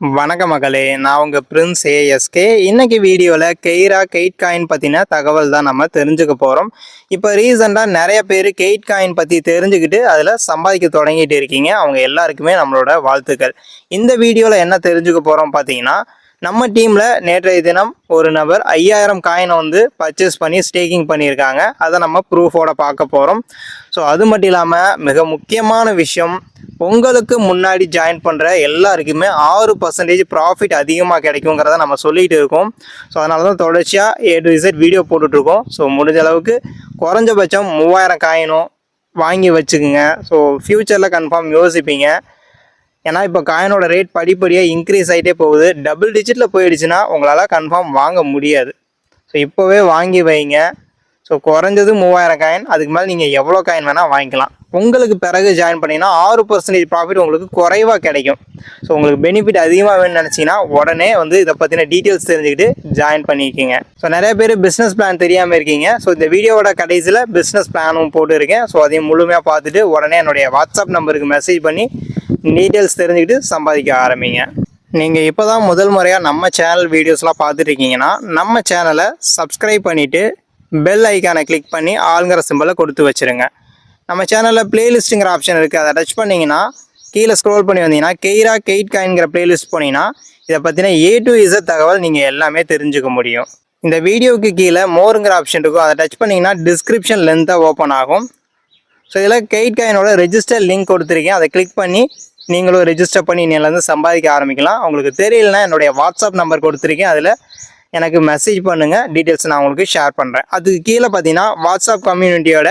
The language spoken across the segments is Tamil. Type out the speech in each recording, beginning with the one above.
வணக்க மகளே நான் உங்கள் பிரின்ஸ் ஏஎஸ்கே இன்றைக்கி வீடியோவில் கெய்ரா கெயிட் காயின் பற்றின தகவல் தான் நம்ம தெரிஞ்சுக்க போகிறோம் இப்போ ரீசெண்டாக நிறைய பேர் கெயிட் காயின் பற்றி தெரிஞ்சுக்கிட்டு அதில் சம்பாதிக்க தொடங்கிட்டு இருக்கீங்க. அவங்க எல்லாருக்குமே நம்மளோட வாழ்த்துக்கள். இந்த வீடியோவில் என்ன தெரிஞ்சுக்க போகிறோம் பார்த்தீங்கன்னா நம்ம டீமில் நேற்றைய தினம் ஒரு நபர் ஐயாயிரம் காயினை வந்து பர்ச்சேஸ் பண்ணி ஸ்டேக்கிங் பண்ணியிருக்காங்க. அதை நம்ம ப்ரூஃபோட பார்க்க போகிறோம் ஸோ அது மட்டும் இல்லாமல் மிக முக்கியமான விஷயம் பொங்கலுக்கு முன்னாடி ஜாயின் பண்ணுற எல்லாருக்குமே ஆறு பர்சன்டேஜ் ப்ராஃபிட் அதிகமாக கிடைக்குங்கிறத நம்ம சொல்லிகிட்டு இருக்கோம். ஸோ அதனால தான் தொடர்ச்சியாக ஏ டு இசட் வீடியோ போட்டுட்ருக்கோம். ஸோ முடிஞ்ச அளவுக்கு குறைஞ்சபட்சம் மூவாயிரம் காயினும் வாங்கி வச்சுக்குங்க. ஸோ ஃப்யூச்சரில் கன்ஃபார்ம் யோசிப்பீங்க. ஏன்னா இப்போ காயினோட ரேட் படிப்படியாக இன்க்ரீஸ் ஆகிட்டே போகுது. டபுள் டிஜிட்டில் போயிடுச்சுன்னா உங்களால் கன்ஃபார்ம் வாங்க முடியாது. ஸோ இப்போவே வாங்கி வைங்க. ஸோ குறைஞ்சது மூவாயிரம் காயின். அதுக்கு மேலே நீங்கள் எவ்வளோ காயின் வேணால் வாங்கிக்கலாம். உங்களுக்கு பிறகு ஜாயின் பண்ணிங்கன்னா ஆறு பர்சன்டேஜ் ப்ராஃபிட் உங்களுக்கு குறைவாக கிடைக்கும். ஸோ உங்களுக்கு பெனிஃபிட் அதிகமாக வேணும்னு நினச்சிங்கன்னா உடனே வந்து இதை பற்றின டீட்டெயில்ஸ் தெரிஞ்சுக்கிட்டு ஜாயின் பண்ணிக்கிங்க. ஸோ நிறைய பேர் பிஸ்னஸ் பிளான் தெரியாமல் இருக்கீங்க. ஸோ இந்த வீடியோவோட கடைசியில் பிஸ்னஸ் பிளானும் போட்டுருக்கேன். ஸோ அதையும் முழுமையாக பார்த்துட்டு உடனே என்னுடைய வாட்ஸ்அப் நம்பருக்கு மெசேஜ் பண்ணி டீட்டெயில்ஸ் தெரிஞ்சுக்கிட்டு சம்பாதிக்க ஆரம்பிங்க. நீங்கள் இப்போ தான் முதல் முறையாக நம்ம சேனல் வீடியோஸ்லாம் பார்த்துட்ருக்கீங்கன்னா நம்ம சேனலை சப்ஸ்கிரைப் பண்ணிவிட்டு பெல் ஐக்கானை கிளிக் பண்ணி ஆளுங்கிற சிம்பிளை கொடுத்து வச்சுருங்க. நம்ம சேனலில் பிளேலிஸ்ட்டுங்கிற ஆப்ஷன் இருக்குது அதை டச் பண்ணிங்கன்னா கீழே ஸ்க்ரோல் பண்ணி வந்தீங்கன்னா கெய்ரா கெயிட் காயின்கிற பிளேலிஸ்ட் போனீங்கன்னா இதை பற்றின ஏ டு இசட் தகவல் நீங்கள் எல்லாமே தெரிஞ்சுக்க முடியும். இந்த வீடியோவுக்கு கீழே மோருங்கிற ஆப்ஷன் இருக்கும். அதை டச் பண்ணிங்கன்னா டிஸ்கிரிப்ஷன் லென்த்தாக ஓப்பன் ஆகும். ஸோ இதில் கெயிட் காயினோட ரெஜிஸ்டர் லிங்க் கொடுத்துருக்கேன். அதை கிளிக் பண்ணி நீங்களும் ரெஜிஸ்டர் பண்ணி இன்னிலேருந்து சம்பாதிக்க ஆரம்பிக்கலாம். உங்களுக்கு தெரியலனா என்னுடைய வாட்ஸ்அப் நம்பர் கொடுத்துருக்கேன். அதில் எனக்கு மெசேஜ் பண்ணுங்கள் டீட்டெயில்ஸ் நான் உங்களுக்கு ஷேர் பண்ணுறேன் அதுக்கு கீழே பார்த்தீங்கன்னா வாட்ஸ்அப் கம்யூனிட்டியோட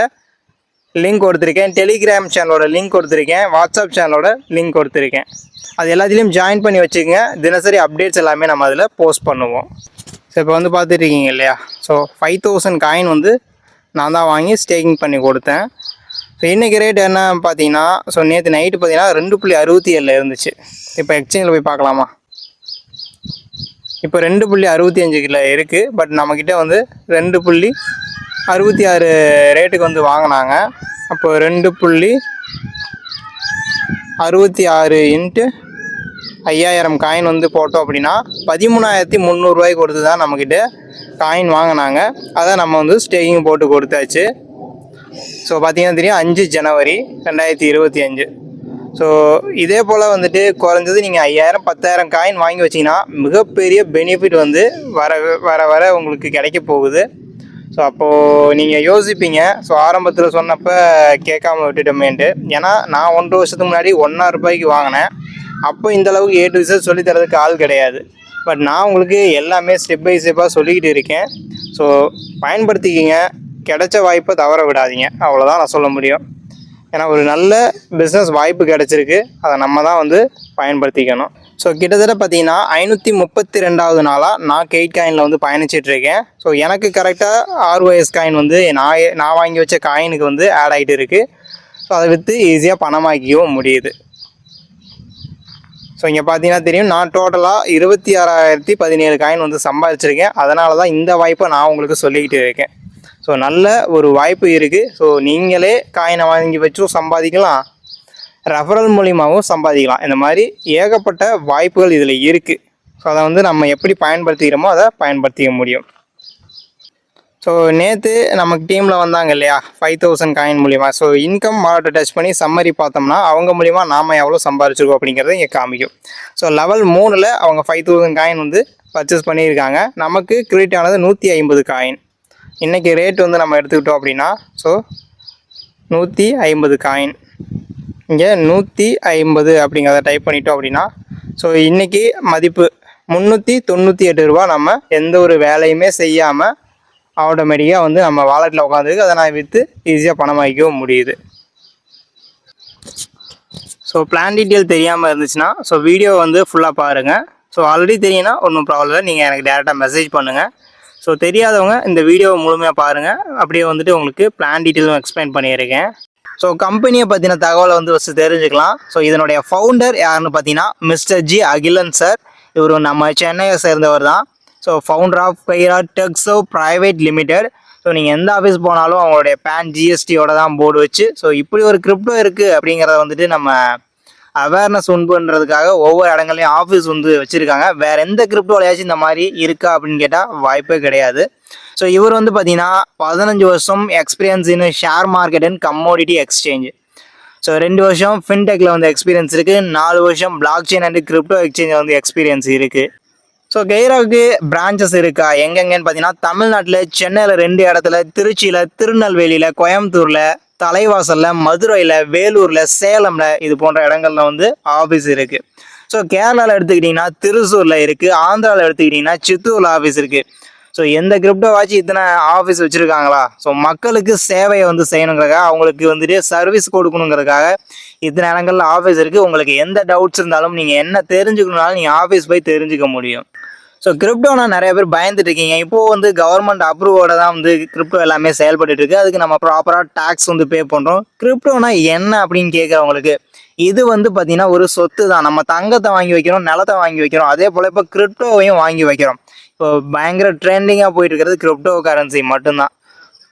லிங்க் கொடுத்துருக்கேன். டெலிகிராம் சேனலோட லிங்க் கொடுத்துருக்கேன். வாட்ஸ்அப் சேனலோட லிங்க் கொடுத்துருக்கேன். அது எல்லாத்துலேயும் ஜாயின் பண்ணி வச்சுக்கோங்க. தினசரி அப்டேட்ஸ் எல்லாமே நம்ம அதில் போஸ்ட் பண்ணுவோம். ஸோ இப்போ வந்து பார்த்துட்ருக்கீங்க இல்லையா? ஸோ ஃபைவ் தௌசண்ட் காயின் வந்து நான் தான் வாங்கி ஸ்டேக்கிங் பண்ணி கொடுத்தேன். ஸோ இன்றைக்கி ரேட் என்ன பார்த்தீங்கன்னா ஸோ நேற்று நைட்டு பார்த்தீங்கன்னா ரெண்டு புள்ளி அறுபத்தி ஏழில் இருந்துச்சு. இப்போ எக்ஸ்சேஞ்சில் போய் பார்க்கலாமா? இப்போ ரெண்டு புள்ளி அறுபத்தி அஞ்சு கிலோ இருக்குது பட் நம்மக்கிட்ட வந்து ரெண்டு புள்ளி அறுபத்தி ஆறு ரேட்டுக்கு வந்து வாங்கினாங்க. அப்போ ரெண்டு புள்ளி அறுபத்தி ஆறு இன்ட்டு ஐயாயிரம் காயின் வந்து போட்டோம் அப்படின்னா பதிமூணாயிரத்தி முந்நூறுரூவாய்க்கு கொடுத்து தான் நம்மக்கிட்ட காயின் வாங்கினாங்க. அதை நம்ம வந்து ஸ்டேக்கிங் போட்டு கொடுத்தாச்சு. ஸோ பார்த்தீங்கன்னா தெரியும் அஞ்சு ஜனவரி ரெண்டாயிரத்தி இருபத்தி அஞ்சு. ஸோ இதே போல் வந்துட்டு குறைஞ்சது நீங்கள் ஐயாயிரம் பத்தாயிரம் காயின் வாங்கி வச்சிங்கன்னா மிகப்பெரிய பெனிஃபிட் வந்து வர வர வர உங்களுக்கு கிடைக்க போகுது. ஸோ அப்போது நீங்கள் யோசிப்பீங்க. ஸோ ஆரம்பத்தில் சொன்னப்போ கேட்காம விட்டுட்டோமேன்ட்டு. ஏன்னா நான் ஒன்றரை வருஷத்துக்கு முன்னாடி ஒன்றா ரூபாய்க்கு வாங்கினேன். அப்போ இந்த அளவுக்கு ஏ டு விசஸ் சொல்லித்தரதுக்கு ஆள் கிடையாது. பட் நான் உங்களுக்கு எல்லாமே ஸ்டெப் பை ஸ்டெப்பாக சொல்லிக்கிட்டு இருக்கேன். ஸோ பயன்படுத்திக்கிங்க. கிடைச்ச வாய்ப்பை தவற விடாதீங்க. அவ்வளோதான் நான் சொல்ல முடியும். ஏன்னா ஒரு நல்ல பிஸ்னஸ் வாய்ப்பு கிடச்சிருக்கு. அதை நம்ம தான் வந்து பயன்படுத்திக்கணும். ஸோ கிட்டத்தட்ட பார்த்தீங்கன்னா ஐநூற்றி முப்பத்தி ரெண்டாவது நாளாக நான் கெயிட் காயினில் வந்து பயணிச்சிட்ருக்கேன். ஸோ எனக்கு கரெக்டாக ஆர்ஓஎஸ் காயின் வந்து நான் நான் வாங்கி வச்ச காயினுக்கு வந்து ஆட் ஆகிட்டு இருக்குது ஸோ அதை விற்று ஈஸியாக பணமாக்கிக்கவும் முடியுது. ஸோ இங்கே பார்த்தீங்கன்னா தெரியும் நான் டோட்டலாக இருபத்தி ஆறாயிரத்தி பதினேழு காயின் வந்து சம்பாதிச்சிருக்கேன். அதனால தான் இந்த வாய்ப்பை நான் உங்களுக்கு சொல்லிக்கிட்டு இருக்கேன். ஸோ நல்ல ஒரு வாய்ப்பு இருக்குது ஸோ நீங்களே காயினை வாங்கி வச்சும் சம்பாதிக்கலாம். ரெஃபரல் மூலியமாகவும் சம்பாதிக்கலாம். இந்த மாதிரி ஏகப்பட்ட வாய்ப்புகள் இதில் இருக்குது ஸோ அதை வந்து நம்ம எப்படி பயன்படுத்திக்கிறோமோ அதை பயன்படுத்திக்க முடியும். ஸோ நேற்று நமக்கு டீமில் வந்தாங்க இல்லையா? ஃபைவ் தௌசண்ட் காயின் மூலிமா ஸோ இன்கம் மாடட்டை டச் பண்ணி சம்மரி பார்த்தோம்னா அவங்க மூலிமா நாம் எவ்வளோ சம்பாரிச்சிருக்கோம் அப்படிங்கிறத இங்கே காமிக்கும். ஸோ லெவல் மூணில் அவங்க ஃபைவ் தௌசண்ட் காயின் வந்து பர்ச்சேஸ் பண்ணியிருக்காங்க. நமக்கு கிரெடிட் ஆனது நூற்றி ஐம்பது காயின் இன்றைக்கி ரேட் வந்து நம்ம எடுத்துக்கிட்டோம் அப்படின்னா ஸோ நூற்றி ஐம்பது காயின் இங்கே நூற்றி ஐம்பது அப்படிங்கிறத டைப் பண்ணிட்டோம் அப்படின்னா ஸோ இன்றைக்கி மதிப்பு முந்நூற்றி தொண்ணூற்றி எட்டு ரூபா நம்ம எந்த ஒரு வேலையுமே செய்யாமல் ஆட்டோமேட்டிக்காக வந்து நம்ம வாலெட்டில் உட்காந்துருக்கு அதை நான் விற்று ஈஸியாக பணமாக்கவும் முடியுது. ஸோ பிளான் டீட்டெயில் தெரியாமல் இருந்துச்சுன்னா ஸோ வீடியோ வந்து ஃபுல்லாக பாருங்கள் ஸோ ஆல்ரெடி தெரியும்னா ஒன்றும் ப்ராப்ளம் இல்லை. நீங்கள் எனக்கு டேரெக்டாக மெசேஜ் பண்ணுங்கள் ஸோ தெரியாதவங்க இந்த வீடியோவை முழுமையாக பாருங்கள் அப்படியே வந்துட்டு உங்களுக்கு பிளான் டீட்டெயிலும் எக்ஸ்பிளைன் பண்ணியிருக்கேன். ஸோ கம்பெனியை பற்றின தகவலை வந்து ஃபஸ்ட்டு தெரிஞ்சுக்கலாம். ஸோ இதனுடைய ஃபவுண்டர் யாருன்னு பார்த்தீங்கன்னா மிஸ்டர் ஜி அகிலன் சார் இவர் நம்ம சென்னையை சேர்ந்தவர் தான். So founder of Khaira டெக்ஸோ private limited so நீங்கள் எந்த ஆஃபீஸ் போனாலும் அவங்களுடைய பேன் ஜிஎஸ்டியோட தான் போர்டு வச்சு ஸோ இப்படி ஒரு கிரிப்டோ இருக்குது அப்படிங்கிறத வந்துட்டு நம்ம அவேர்னஸ் உண்புன்றதுக்காக ஒவ்வொரு இடங்கள்லையும் ஆஃபீஸ் வந்து வச்சுருக்காங்க. வேறு எந்த கிரிப்டோலையாச்சும் இந்த மாதிரி இருக்கா அப்படின்னு கேட்டால் வாய்ப்பே கிடையாது. ஸோ இவர் வந்து பார்த்தீங்கன்னா பதினஞ்சு வருஷம் experience in share market and commodity exchange so ரெண்டு வருஷம் ஃபின்டெக்கில் வந்து எக்ஸ்பீரியன்ஸ் இருக்குது நாலு வருஷம் blockchain and crypto exchange வந்து எக்ஸ்பீரியன்ஸ் இருக்குது ஸோ கெய்ராவுக்கு பிரான்ச்சஸ் இருக்கா? எங்கெங்கன்னு பார்த்தீங்கன்னா தமிழ்நாட்டில் சென்னையில் ரெண்டு இடத்துல திருச்சியில் திருநெல்வேலியில் கோயம்புத்தூரில் தலைவாசலில் மதுரையில் வேலூரில் சேலமில் இது போன்ற இடங்கள்ல வந்து ஆஃபீஸ் இருக்குது ஸோ கேரளாவில் எடுத்துக்கிட்டிங்கன்னா திருசூரில் இருக்குது ஆந்திராவில் எடுத்துக்கிட்டிங்கன்னா சித்தூரில் ஆஃபீஸ் இருக்குது ஸோ எந்த கிரிப்டோ வாட்சி இத்தனை ஆஃபீஸ் வச்சுருக்காங்களா? ஸோ மக்களுக்கு சேவையை வந்து செய்யணுங்கிறக்காக அவங்களுக்கு வந்துட்டு சர்வீஸ் கொடுக்கணுங்கிறதுக்காக இத்தனை இடங்கள்ல ஆஃபீஸ் இருக்குது உங்களுக்கு எந்த டவுட்ஸ் இருந்தாலும் நீங்கள் என்ன தெரிஞ்சுக்கணுனாலும் நீங்கள் ஆஃபீஸ் போய் தெரிஞ்சுக்க முடியும். ஸோ கிரிப்டோனா நிறைய பேர் பயந்துட்டு இருக்கீங்க. இப்போது வந்து கவர்மெண்ட் அப்ரூவோட தான் வந்து கிரிப்டோ எல்லாமே செயல்பட்டு இருக்கு. அதுக்கு நம்ம ப்ராப்பராக டேக்ஸ் வந்து பே பண்ணுறோம் கிரிப்டோனா என்ன அப்படின்னு கேட்குறவங்களுக்கு இது வந்து பார்த்தீங்கன்னா ஒரு சொத்து தான். நம்ம தங்கத்தை வாங்கி வைக்கிறோம் நிலத்தை வாங்கி வைக்கிறோம். அதே போல் இப்போ கிரிப்டோவையும் வாங்கி வைக்கிறோம். இப்போ பயங்கர ட்ரெண்டிங்காக போயிட்டு இருக்கிறது கிரிப்டோ கரன்சி மட்டும்தான்.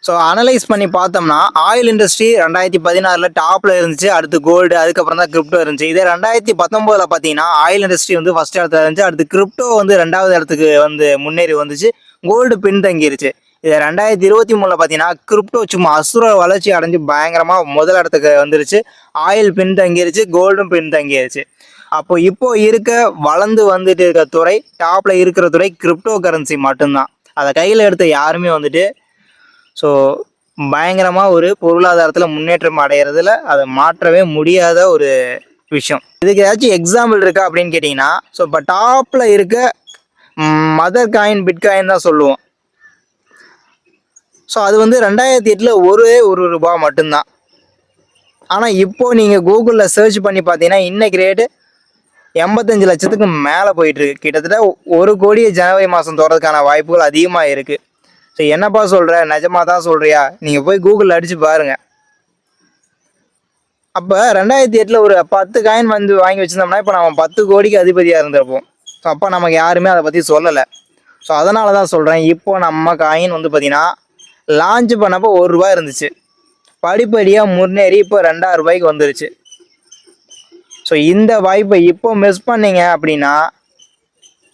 ஸோ அனலைஸ் பண்ணி பார்த்தோம்னா ஆயில் இண்டஸ்ட்ரி ரெண்டாயிரத்தி பதினாறில் டாப்பில் இருந்துச்சு அடுத்து கோல்டு அதுக்கப்புறம் தான் கிரிப்டோ இருந்துச்சு. இதே ரெண்டாயிரத்தி பத்தொம்போதில் பார்த்தீங்கன்னா ஆயில் இண்டஸ்ட்ரி வந்து ஃபஸ்ட் இடத்துல இருந்துச்சு அடுத்து கிரிப்டோ வந்து ரெண்டாவது இடத்துக்கு வந்து முன்னேறி வந்துச்சு கோல்டு பின்தங்கிருச்சு. இது ரெண்டாயிரத்தி இருபத்தி மூணில் பார்த்தீங்கன்னா கிரிப்டோ சும்மா அசுர வளர்ச்சி அடைஞ்சு பயங்கரமாக முதல் இடத்துக்கு வந்துருச்சு. ஆயில் பின்தங்கிருச்சு கோல்டும் பின்தங்கிருச்சு. அப்போ இப்போ இருக்க வளர்ந்து வந்துட்டு இருக்க துறை டாப்பில் இருக்கிற துறை கிரிப்டோ கரன்சி மட்டும்தான். அதை கையில் எடுத்த யாருமே வந்துட்டு ஸோ பயங்கரமாக ஒரு பொருளாதாரத்தில் முன்னேற்றம் அடைகிறதுல அதை மாற்றவே முடியாத ஒரு விஷயம். இதுக்கு ஏதாச்சும் எக்ஸாம்பிள் இருக்கா அப்படின்னு கேட்டிங்கன்னா ஸோ இப்போ டாப்பில் இருக்க மதர் காயின் பிட்காயின் தான் சொல்லுவோம். ஸோ அது வந்து ரெண்டாயிரத்தி எட்டில் ஒரே ஒரு ரூபா மட்டும்தான். ஆனால் இப்போது நீங்கள் கூகுளில் சர்ச் பண்ணி பார்த்தீங்கன்னா இன்றைக்கு ரேட்டு எண்பத்தஞ்சு லட்சத்துக்கு மேலே போயிட்டுருக்கு கிட்டத்தட்ட ஒரு கோடியை ஜனவரி மாதம் தோறதுக்கான வாய்ப்புகள் அதிகமாக இருக்குது ஸோ என்னப்பா சொல்கிற நிஜமாக தான் சொல்கிறியா நீங்கள் போய் கூகுளில் அடித்து பாருங்கள் அப்போ ரெண்டாயிரத்தி எட்டில் ஒரு பத்து காயின் வந்து வாங்கி வச்சுருந்தோம்னா இப்போ நம்ம பத்து கோடிக்கு அதிபதியாக இருந்திருப்போம். ஸோ அப்போ நமக்கு யாருமே அதை பற்றி சொல்லலை. ஸோ அதனால தான் சொல்கிறேன் இப்போ நம்ம காயின் வந்து பார்த்திங்கன்னா லான்ச் பண்ணப்போ ஒரு ரூபாய் இருந்துச்சு. படிப்படியாக முன்னேறி இப்போ ரெண்டாயிரம் ரூபாய்க்கு வந்துருச்சு. ஸோ இந்த வாய்ப்பை இப்போ மிஸ் பண்ணீங்க அப்படின்னா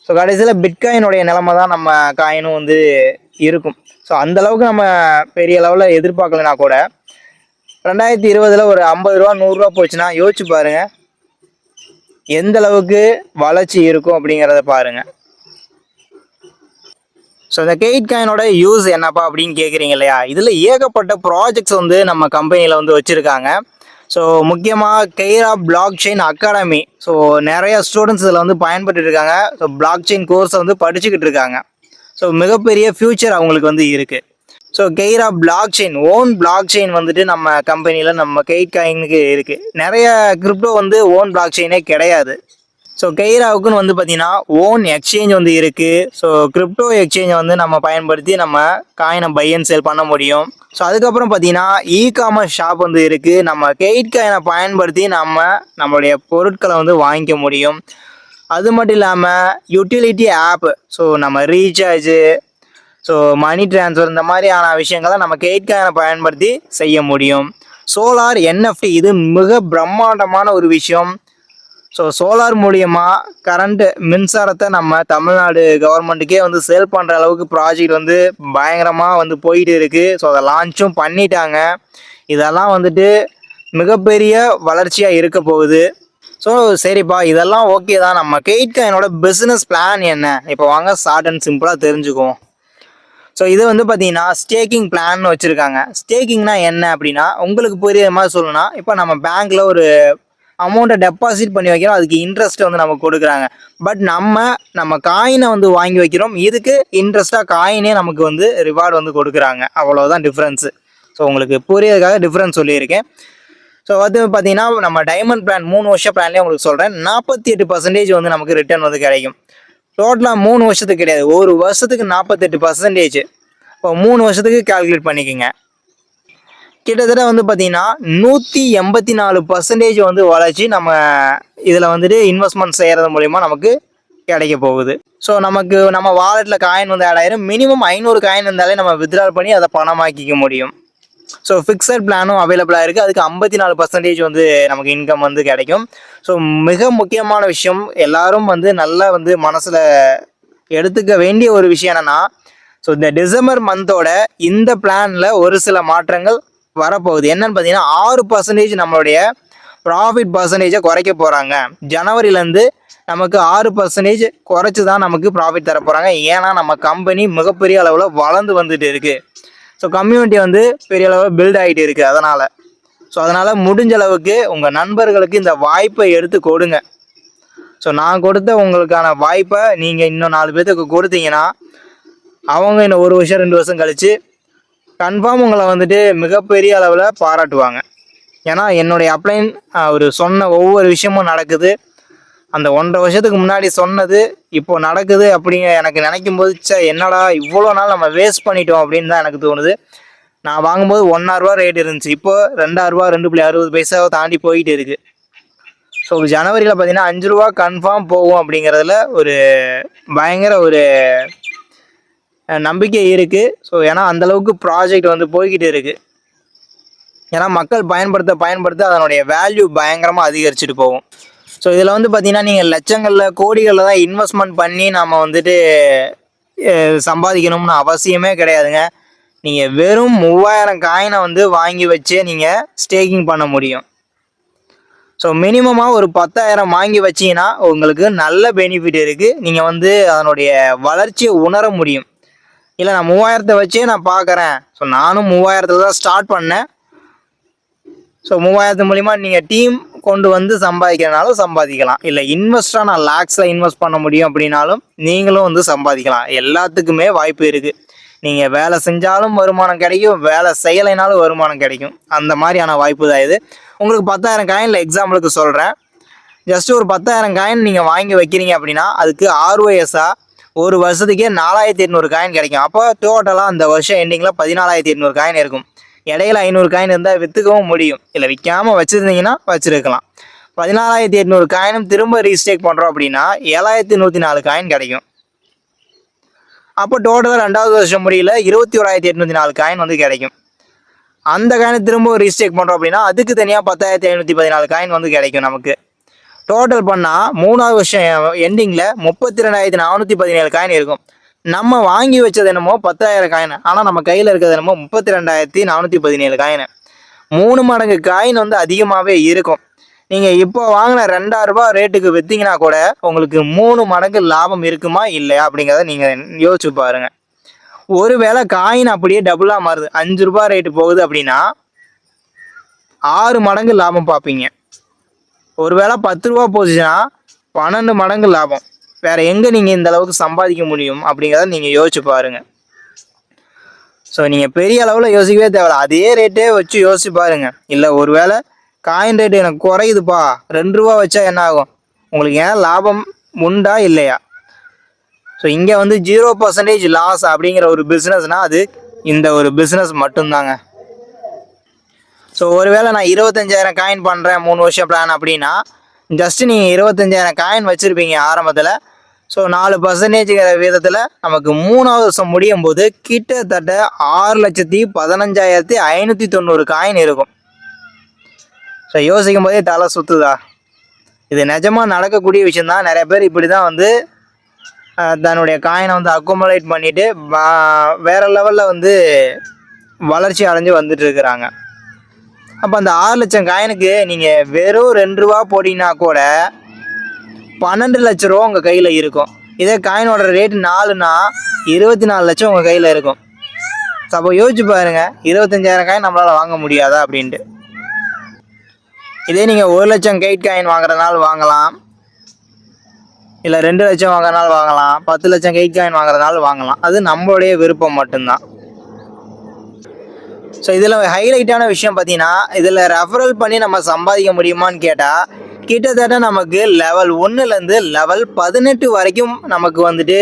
ஸோ கடைசியில் பிட்காயினுடைய நிலமை தான் நம்ம காயினும் வந்து இருக்கும். ஸோ அந்தளவுக்கு நம்ம பெரிய லெவலில் எதிர்பார்க்கலனா கூட ரெண்டாயிரத்தி இருபதில் ஒரு ஐம்பது ரூபா நூறுரூவா போச்சுன்னா யோசிச்சு பாருங்கள் எந்த அளவுக்கு வளர்ச்சி இருக்கும் அப்படிங்கிறத பாருங்க. ஸோ இந்த கெயிட் காயினோட யூஸ் என்னப்பா அப்படின்னு கேட்குறீங்க இல்லையா? இதில் ஏகப்பட்ட ப்ராஜெக்ட்ஸ் வந்து நம்ம கம்பெனியில் வந்து வச்சுருக்காங்க. ஸோ முக்கியமாக கெய்ரா பிளாக் செயின் அகாடமி ஸோ நிறைய ஸ்டூடெண்ட்ஸ் இதில் வந்து பயன்பட்டு இருக்காங்க. ஸோ பிளாக் செயின் கோர்ஸை வந்து படிச்சுக்கிட்டு இருக்காங்க. ஸோ மிகப்பெரிய ஃப்யூச்சர் அவங்களுக்கு வந்து இருக்குது ஸோ கெய்ரா blockchain own blockchain வந்துட்டு நம்ம கம்பெனியில் நம்ம கெயிட் காயினுக்கு இருக்குது நிறைய கிரிப்டோ வந்து ஓன் பிளாக் செயினே கிடையாது. ஸோ கெய்ராவுக்குன்னு வந்து பார்த்தீங்கன்னா ஓன் எக்ஸ்சேஞ்ச் வந்து இருக்குது ஸோ கிரிப்டோ எக்ஸ்சேஞ்சை வந்து நம்ம பயன்படுத்தி நம்ம காயினை பை அண்ட் சேல் பண்ண முடியும். ஸோ அதுக்கப்புறம் பார்த்தீங்கன்னா இ காமர்ஸ் ஷாப் வந்து இருக்குது நம்ம கெயிட் காயினை பயன்படுத்தி நம்ம நம்மளுடைய பொருட்களை வந்து வாங்கிக்க முடியும். அது மட்டும் இல்லாமல் யூட்டிலிட்டி ஆப்பு ஸோ நம்ம ரீசார்ஜு ஸோ மணி ட்ரான்ஸ்ஃபர் இந்த மாதிரியான விஷயங்களை நம்ம கெயிட் பயன்படுத்தி செய்ய முடியும். சோலார் என்எஃப்டி இது மிக பிரம்மாண்டமான ஒரு விஷயம். ஸோ சோலார் மூலியமாக கரண்ட்டு மின்சாரத்தை நம்ம தமிழ்நாடு கவர்மெண்ட்டுக்கே வந்து சேல் பண்ணுற அளவுக்கு ப்ராஜெக்ட் வந்து பயங்கரமாக வந்து போயிட்டு இருக்குது ஸோ அதை லான்ச்சும் பண்ணிட்டாங்க. இதெல்லாம் வந்துட்டு மிகப்பெரிய வளர்ச்சியாக இருக்க போகுது. ஸோ சரிப்பா இதெல்லாம் ஓகே தான். நம்ம கெயிட் என்னோட பிஸ்னஸ் பிளான் என்ன? இப்போ வாங்க ஷார்ட் அண்ட் சிம்பிளாக தெரிஞ்சுக்குவோம். ஸோ இது வந்து பார்த்தீங்கன்னா ஸ்டேக்கிங் பிளான் வச்சுருக்காங்க. ஸ்டேக்கிங்னா என்ன அப்படின்னா உங்களுக்கு புரியுற மாதிரி சொல்லணும்னா இப்போ நம்ம பேங்க்கில் ஒரு அமௌண்ட்டை டெபாசிட் பண்ணி வைக்கிறோம். அதுக்கு இன்ட்ரெஸ்ட் வந்து நமக்கு கொடுக்குறாங்க. பட் நம்ம நம்ம காயினை வந்து வாங்கி வைக்கிறோம். இதுக்கு இன்ட்ரெஸ்ட்டாக காயினே நமக்கு வந்து ரிவார்டு வந்து கொடுக்குறாங்க. அவ்வளோதான் டிஃப்ரென்ஸு ஸோ உங்களுக்கு புரியறதுக்காக டிஃப்ரென்ஸ் சொல்லியிருக்கேன். ஸோ அது பார்த்தீங்கன்னா நம்ம டைமண்ட் பிளான் மூணு வருஷம் பிளான்லேயே உங்களுக்கு சொல்கிறேன் நாற்பத்தி எட்டு பர்சன்டேஜ் வந்து நமக்கு ரிட்டர்ன் வந்து கிடைக்கும். டோட்டலாக மூணு வருஷத்துக்கு கிடையாது. ஒரு வருஷத்துக்கு நாற்பத்தெட்டு பர்சன்டேஜ் இப்போ மூணு வருஷத்துக்கு கால்குலேட் பண்ணிக்கோங்க. கிட்டத்தட்ட வந்து பார்த்தீங்கன்னா நூற்றி எண்பத்தி நாலு பர்சன்டேஜ் வந்து வளர்ச்சி நம்ம இதில் வந்துட்டு இன்வெஸ்ட்மெண்ட் செய்கிறது மூலிமா நமக்கு கிடைக்க போகுது. ஸோ நமக்கு நம்ம வாலெட்டில் காயின் வந்து ஆட் ஆயிரும். மினிமம் ஐநூறு காயின் இருந்தாலே நம்ம வித்ட்ரா பண்ணி அதை பணமாக்கிக்க முடியும். ஸோ ஃபிக்ஸட் பிளானும் அவைலபிளாக இருக்குது அதுக்கு ஐம்பத்தி நாலு பர்சன்டேஜ் வந்து நமக்கு இன்கம் வந்து கிடைக்கும். ஸோ மிக முக்கியமான விஷயம் எல்லாரும் வந்து நல்லா வந்து மனசில் எடுத்துக்க வேண்டிய ஒரு விஷயம் என்னென்னா ஸோ இந்த டிசம்பர் மந்தோட இந்த பிளானில் ஒரு சில மாற்றங்கள் வரப்போகுது. என்னன்னு பார்த்தீங்கன்னா ஆறு பர்சன்டேஜ் நம்மளுடைய ப்ராஃபிட் பர்சன்டேஜை குறைக்க போகிறாங்க ஜனவரிலேருந்து நமக்கு ஆறு பர்சன்டேஜ் குறைச்சி தான் நமக்கு ப்ராஃபிட் தர போகிறாங்க ஏன்னா நம்ம கம்பெனி மிகப்பெரிய அளவில் வளர்ந்து வந்துட்டு இருக்குது ஸோ கம்யூனிட்டி வந்து பெரிய அளவில் பில்ட் ஆகிட்டு இருக்குது அதனால். ஸோ அதனால் முடிஞ்ச அளவுக்கு உங்கள் நண்பர்களுக்கு இந்த வாய்ப்பை எடுத்து கொடுங்க. ஸோ நான் கொடுத்த உங்களுக்கான வாய்ப்பை நீங்கள் இன்னும் நாலு பேர்த்துக்கு கொடுத்தீங்கன்னா அவங்க இன்னும் ஒரு வருஷம் ரெண்டு வருஷம் கழித்து கன்ஃபார்ம் உங்களை வந்துட்டு மிகப்பெரிய அளவில் பாராட்டுவாங்க. ஏன்னா என்னுடைய அப்ளைன் அவர் சொன்ன ஒவ்வொரு விஷயமும் நடக்குது. அந்த ஒன்றரை வருஷத்துக்கு முன்னாடி சொன்னது இப்போ நடக்குது அப்படிங்க எனக்கு நினைக்கும் போது சே என்னடா இவ்வளோ நாள் நம்ம வேஸ்ட் பண்ணிட்டோம் அப்படின்னு தான் எனக்கு தோணுது. நான் வாங்கும்போது ஒன்றாயிரரூபா ரேட் இருந்துச்சு. இப்போ ரெண்டாயிரரூவா ரெண்டு புள்ளி அறுபது பைசாவை தாண்டி போயிட்டு இருக்கு. ஸோ ஜனவரியில் பார்த்தீங்கன்னா அஞ்சு ரூபா கன்ஃபார்ம் போகும் அப்படிங்கிறதுல ஒரு பயங்கர ஒரு நம்பிக்கை இருக்குது ஸோ ஏன்னா அந்தளவுக்கு ப்ராஜெக்ட் வந்து போய்கிட்டு இருக்குது ஏன்னா மக்கள் பயன்படுத்த பயன்படுத்த அதனுடைய வேல்யூ பயங்கரமாக அதிகரிச்சுட்டு போகும். ஸோ இதில் வந்து பார்த்தீங்கன்னா நீங்கள் லட்சங்களில் கோடிகளில் தான் இன்வெஸ்ட்மெண்ட் பண்ணி நம்ம வந்துட்டு சம்பாதிக்கணும்னு அவசியமே கிடையாதுங்க. நீங்கள் வெறும் மூவாயிரம் காயினை வந்து வாங்கி வச்சே நீங்கள் ஸ்டேக்கிங் பண்ண முடியும். ஸோ மினிமமாக ஒரு பத்தாயிரம் வாங்கி வச்சிங்கன்னா உங்களுக்கு நல்ல பெனிஃபிட் இருக்குது நீங்கள் வந்து அதனுடைய வளர்ச்சியை உணர முடியும். இல்லை நான் மூவாயிரத்தை வச்சே நான் பார்க்குறேன் ஸோ நானும் மூவாயிரத்தில் தான் ஸ்டார்ட் பண்ணேன். ஸோ மூவாயிரத்து மூலிமா நீங்கள் டீம் கொண்டு வந்து சம்பாதிக்கிறனாலும் சம்பாதிக்கலாம். இல்லை இன்வெஸ்டாக நான் லேக்ஸில் இன்வெஸ்ட் பண்ண முடியும் அப்படின்னாலும் நீங்களும் வந்து சம்பாதிக்கலாம். எல்லாத்துக்குமே வாய்ப்பு இருக்குது நீங்கள் வேலை செஞ்சாலும் வருமானம் கிடைக்கும் வேலை செய்யலைனாலும் வருமானம் கிடைக்கும். அந்த மாதிரியான வாய்ப்பு தான் இது. உங்களுக்கு பத்தாயிரம் காயினில் எக்ஸாம்பிளுக்கு சொல்கிறேன் ஜஸ்ட் ஒரு பத்தாயிரம் காயின் நீங்கள் வாங்கி வைக்கிறீங்க அப்படின்னா அதுக்கு ஆர்ஓஎஸ்ஸாக ஒரு வருஷத்துக்கே நாலாயிரத்தி எட்நூறு காயின் கிடைக்கும். அப்போ டோட்டலாக அந்த வருஷம் எண்டிங்கில் பதினாலாயிரத்தி எட்நூறு காயின் இருக்கும். இடையில ஐநூறு காயின் இருந்தால் விற்றுக்கவும் முடியும். இல்லை விற்காம வச்சுருந்தீங்கன்னா வச்சுருக்கலாம். பதினாலாயிரத்தி எட்நூறு காயினும் திரும்ப ரீஸ்டேக் பண்ணுறோம் அப்படின்னா ஏழாயிரத்தி நூற்றி நாலு காயின் கிடைக்கும். அப்போ டோட்டலாக ரெண்டாவது வருஷம் முடியல இருபத்தி ஓராயிரத்தி எட்நூற்றி நாலு காயின் வந்து கிடைக்கும். அந்த காயினை திரும்ப ரீஸ்டேக் பண்ணுறோம் அப்படின்னா அதுக்கு தனியாக பத்தாயிரத்தி ஐநூற்றி பதினாலு காயின் வந்து கிடைக்கும் நமக்கு. டோட்டல் பண்ணால் மூணாவது வருஷம் எண்டிங்கில் முப்பத்தி ரெண்டாயிரத்தி நானூற்றி பதினேழு காயின் இருக்கும். நம்ம வாங்கி வச்சது என்னமோ பத்தாயிரம் காயின். ஆனால் நம்ம கையில் இருக்கிறது என்னமோ முப்பத்தி ரெண்டாயிரத்தி நானூற்றி பதினேழு காயின். மூணு மடங்கு காயின் வந்து அதிகமாகவே இருக்கும். நீங்கள் இப்போ வாங்கின ரெண்டாயிரம் ரூபாய் ரேட்டுக்கு விற்றீங்கன்னா கூட உங்களுக்கு மூணு மடங்கு லாபம் இருக்குமா இல்லையா அப்படிங்கிறத நீங்கள் யோசிச்சு பாருங்க. ஒருவேளை காயின் அப்படியே டபுளாக மாறுது. அஞ்சு ரூபா ரேட்டு போகுது அப்படின்னா ஆறு மடங்கு லாபம் பார்ப்பீங்க. ஒருவேளை பத்து ரூபா போச்சுன்னா பன்னெண்டு மடங்கு லாபம். வேறு எங்கே நீங்கள் இந்த அளவுக்கு சம்பாதிக்க முடியும் அப்படிங்கிறத நீங்கள் யோசிச்சு பாருங்கள் ஸோ நீங்கள் பெரிய அளவில் யோசிக்கவே தேவையில்ல. அதே ரேட்டே வச்சு யோசிச்சு பாருங்கள் இல்லை ஒருவேளை காயின் ரேட்டு எனக்கு குறையுதுப்பா. ரெண்டு ரூபா வச்சா என்ன ஆகும்? உங்களுக்கு ஏன் லாபம் உண்டா இல்லையா? ஸோ இங்கே வந்து ஜீரோ பர்சன்டேஜ் லாஸ் அப்படிங்கிற ஒரு பிஸ்னஸ்னால் அது இந்த ஒரு பிஸ்னஸ் மட்டும்தாங்க. ஸோ ஒருவேளை நான் இருபத்தஞ்சாயிரம் காயின் பண்ணுறேன் மூணு வருஷம் பிளான் அப்படின்னா ஜஸ்ட்டு நீங்கள் இருபத்தஞ்சாயிரம் காயின் வச்சுருப்பீங்க ஆரம்பத்தில். ஸோ நாலு பர்சன்டேஜ்ங்கிற விதத்தில் நமக்கு மூணாவது வருஷம் முடியும் போது கிட்டத்தட்ட ஆறு லட்சத்தி பதினஞ்சாயிரத்தி ஐநூற்றி தொண்ணூறு காயின் இருக்கும். ஸோ யோசிக்கும் போதே தலை சுற்றுதா இது நிஜமாக நடக்கக்கூடிய விஷயந்தான் நிறைய பேர் இப்படி தான் வந்து தன்னுடைய காயினை வந்து அக்குமுலேட் பண்ணிவிட்டு வேறு லெவலில் வந்து வளர்ச்சி அடைஞ்சு வந்துட்டு இருக்கிறாங்க. அப்போ அந்த ஆறு லட்சம் காயினுக்கு நீங்கள் வெறும் ரெண்டு ரூபா போட்டிங்கன்னா கூட பன்னெண்டு லட்ச ரூபா உங்கள் கையில் இருக்கும். இதே காயினோட ரேட் நாலுனா இருபத்தி நாலு லட்சம் உங்கள் கையில் இருக்கும். ஸோ அப்போ யோசிச்சு பாருங்கள் இருபத்தஞ்சாயிரம் காயின் நம்மளால் வாங்க முடியாதா அப்படின்ட்டு. இதே நீங்கள் ஒரு லட்சம் கைட் காயின் வாங்குறதுனால வாங்கலாம். இல்லை ரெண்டு லட்சம் வாங்குறதுனால வாங்கலாம். பத்து லட்சம் கைட் காயின் வாங்குறதுனால வாங்கலாம். அது நம்மளுடைய விருப்பம் மட்டும்தான். ஸோ இதில் ஹைலைட்டான விஷயம் பார்த்தீங்கன்னா இதில் ரெஃபரல் பண்ணி நம்ம சம்பாதிக்க முடியுமான்னு கேட்டால் கிட்டத்தட்ட நமக்கு லெவல் ஒன்றுலேருந்து லெவல் பதினெட்டு வரைக்கும் நமக்கு வந்துட்டு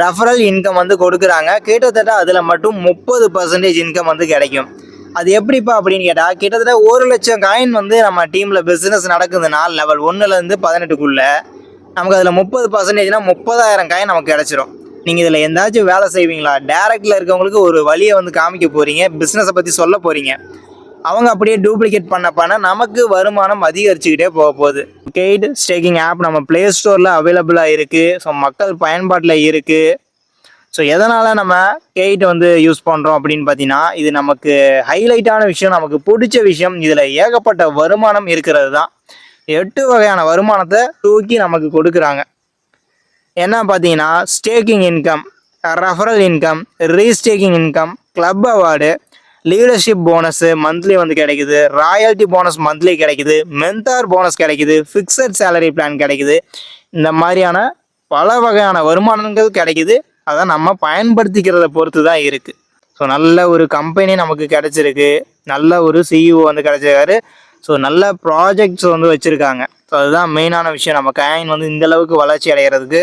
ரெஃபரல் இன்கம் வந்து கொடுக்குறாங்க. கிட்டத்தட்ட அதில் மட்டும் முப்பது பர்சன்டேஜ் இன்கம் வந்து கிடைக்கும். அது எப்படிப்பா அப்படின்னு கேட்டால் கிட்டத்தட்ட ஒரு லட்சம் காயின் வந்து நம்ம டீமில் பிஸ்னஸ் நடக்குதுன்னா லெவல் ஒன்றுலேருந்து பதினெட்டுக்குள்ளே நமக்கு அதில் முப்பது பர்சன்டேஜ்னால் முப்பதாயிரம் காயின் நமக்கு கிடச்சிரும். நீங்கள் இதில் எந்தாச்சும் வேலை செய்வீங்களா? டேரக்டில் இருக்கவங்களுக்கு ஒரு வழியை வந்து காமிக்க போகிறீங்க பிஸ்னஸை பற்றி சொல்ல போகிறீங்க அவங்க அப்படியே டூப்ளிகேட் பண்ண பண்ண நமக்கு வருமானம் அதிகரிச்சுக்கிட்டே போக போகுது. கெய்டு ஸ்டேக்கிங் ஆப் நம்ம ப்ளே ஸ்டோரில் அவைலபிளாக இருக்குது ஸோ மக்கள் பயன்பாட்டில் இருக்குது ஸோ எதனால் நம்ம கெய்ட் வந்து யூஸ் பண்ணுறோம் அப்படின்னு பார்த்தீங்கன்னா இது நமக்கு ஹைலைட்டான விஷயம் நமக்கு பிடிச்ச விஷயம் இதில் ஏகப்பட்ட வருமானம் இருக்கிறது தான் எட்டு வகையான வருமானத்தை தூக்கி நமக்கு கொடுக்குறாங்க. என்ன பார்த்தீங்கன்னா staking income referral income restaking income club award leadership bonus monthly வந்து கிடைக்குது. ராயல்ட்டி போனஸ் மந்த்லி கிடைக்குது. மென்தார் போனஸ் கிடைக்குது. ஃபிக்ஸட் சேலரி பிளான் கிடைக்குது. இந்த மாதிரியான பல வகையான வருமானங்கள் கிடைக்குது. அதை நம்ம பயன்படுத்திக்கிறத பொறுத்து தான் இருக்குது ஸோ நல்ல ஒரு கம்பெனி நமக்கு கிடைச்சிருக்கு. நல்ல ஒரு சிஇஓ வந்து கிடைச்சிருக்காரு. ஸோ நல்ல ப்ராஜெக்ட்ஸ் வந்து வச்சுருக்காங்க. ஸோ அதுதான் மெயினான விஷயம். நம்ம காயின் வந்து இந்த அளவுக்கு வளர்ச்சி அடைகிறதுக்கு